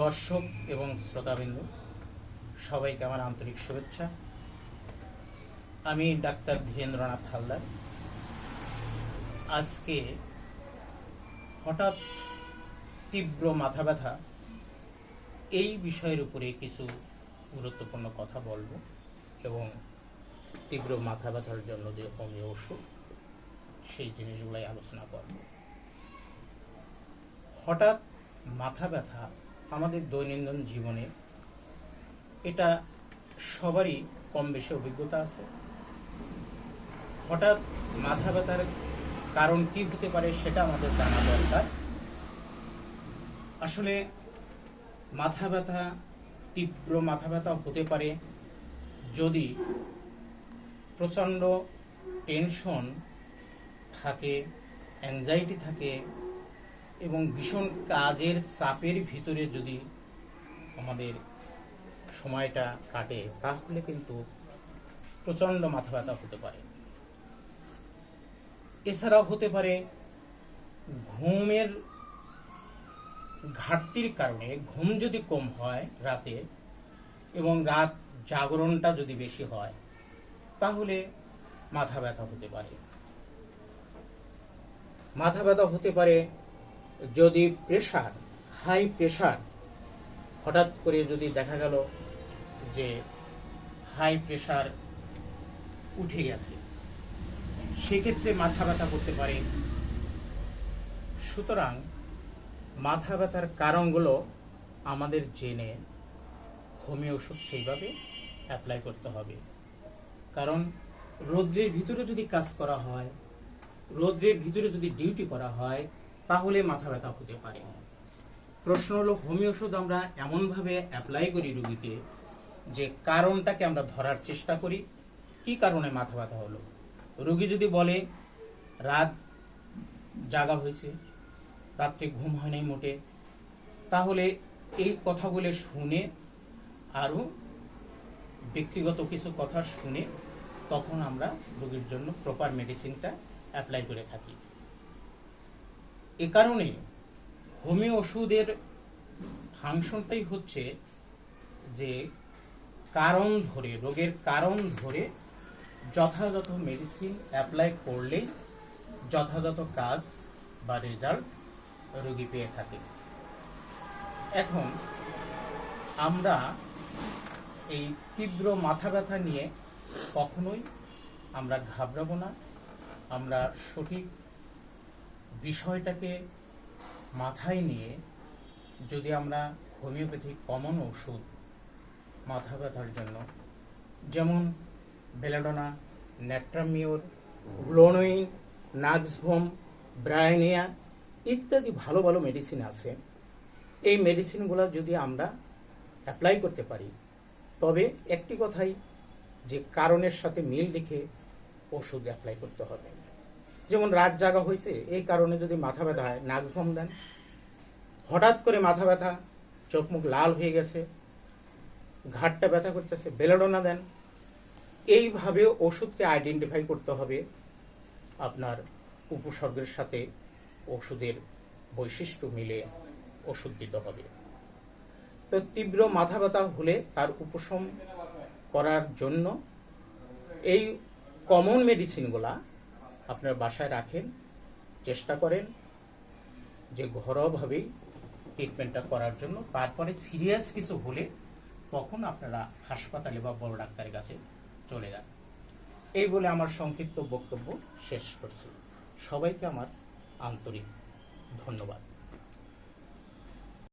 দর্শক এবং শ্রোতাবিন্দু, সবাইকে আমার আন্তরিক শুভেচ্ছা। আমি ডাক্তার ধীরেন্দ্রনাথ হালদার। আজকে হঠাৎ তীব্র মাথা ব্যথা এই বিষয়ের উপরে কিছু গুরুত্বপূর্ণ কথা বলব এবং তীব্র মাথা ব্যথার জন্য যে হোমিও ওষুধ, সেই জিনিসগুলোই আলোচনা করব। হঠাৎ মাথা ব্যথা আমাদের দৈনন্দিন জীবনে, এটা সবারই কম বেশি অভিজ্ঞতা আছে। হঠাৎ মাথা ব্যথার কারণ কি হতে পারে সেটা আমাদের জানা দরকার। আসলে মাথা ব্যথা, তীব্র মাথা ব্যথা হতে পারে যদি প্রচণ্ড টেনশন থাকে অ্যাংজাইটি থাকে এবং ভীষণ কাজের চাপের ভিতরে যদি আমাদের সময়টা কাটে, তাহলে কিন্তু প্রচণ্ড মাথা ব্যথা হতে পারে। এছাড়াও হতে পারে ঘুমের ঘাটতির কারণে ঘুম যদি কম হয় রাতে এবং রাত জাগরণটা যদি বেশি হয়, তাহলে মাথা ব্যথা হতে পারে। মাথা ব্যথা হতে পারে যদি প্রেশার হাই প্রেশার হঠাৎ করে যদি দেখা গেল যে হাই প্রেশার উঠে গেছে, সেক্ষেত্রে মাথা ব্যথা করতে পারে। সুতরাং মাথা ব্যথার কারণগুলো আমাদের জেনে হোমিও ওষুধ সেইভাবে অ্যাপ্লাই করতে হবে। কারণ রৌদ্রের ভিতরে যদি কাজ করা হয়, রৌদ্রের ভিতরে যদি ডিউটি করা হয় তাহলে মাথা ব্যথা হতে পারে। প্রশ্ন হলো, হোমিও ওষুধ আমরা এমনভাবে অ্যাপ্লাই করি রুগীকে যে কারণটাকে আমরা ধরার চেষ্টা করি। কি কারণে মাথা ব্যথা হলো? রুগী যদি বলে, রাত জাগা হয়েছে, রাত্রে ঘুম হয় নাই মোটে, তাহলে এই কথাগুলো শুনে আরও ব্যক্তিগত কিছু কথা শুনে তখন আমরা রোগীর জন্য প্রপার মেডিসিনটা অ্যাপ্লাই করে থাকি। এ কারণে হোমিও ওষুধের ফাংশনটাই হচ্ছে যে কারণ ধরে, রোগের কারণ ধরে যথাযথ মেডিসিন অ্যাপ্লাই করলে যথাযথ কাজ বা রেজাল্ট রোগী পেয়ে থাকে। এখন আমরা এই তীব্র মাথা ব্যথা নিয়ে কখনোই আমরা ঘাবড়াবো না। আমরা সঠিক বিষয়টাকে মাথায় নিয়ে যদি আমরা হোমিওপ্যাথিক কমন ওষুধ মাথা ব্যথার জন্য, যেমন belladonna natrum mur glonoine nux vom bryonia ইত্যাদি ভালো ভালো মেডিসিন আছে, এই মেডিসিনগুলো যদি আমরা অ্যাপ্লাই করতে পারি, তবে একটি কথাই, যে কারণের সাথে মিল রেখে ওষুধ অ্যাপ্লাই করতে হবে। যেমন রাত জাগা হয়েছে এই কারণে যদি মাথা ব্যথা হয় নাক্সভম দেন। হঠাৎ করে মাথা ব্যথা, চোখ মুখ লাল হয়ে গেছে, ঘাটটা ব্যথা করতেছে, বেলাডোনা দেন। এইভাবে ওষুধকে আইডেন্টিফাই করতে হবে আপনার উপসর্গের সাথে। ওষুধের বৈশিষ্ট্য মিলে ওষুধ দিতে হবে। তো তীব্র মাথা ব্যথা হলে তার উপশম করার জন্য এই কমন মেডিসিনগুলা আপনার বাসায় রাখেন, চেষ্টা করেন যে ঘরোয়াভাবেই ট্রিটমেন্টটা করার জন্য। তারপরে সিরিয়াস কিছু হলে তখন আপনারা হাসপাতালে বা বড় ডাক্তারের কাছে চলে যান। এই বলে আমার সংক্ষিপ্ত বক্তব্য শেষ করছি। সবাইকে আমার আন্তরিক ধন্যবাদ।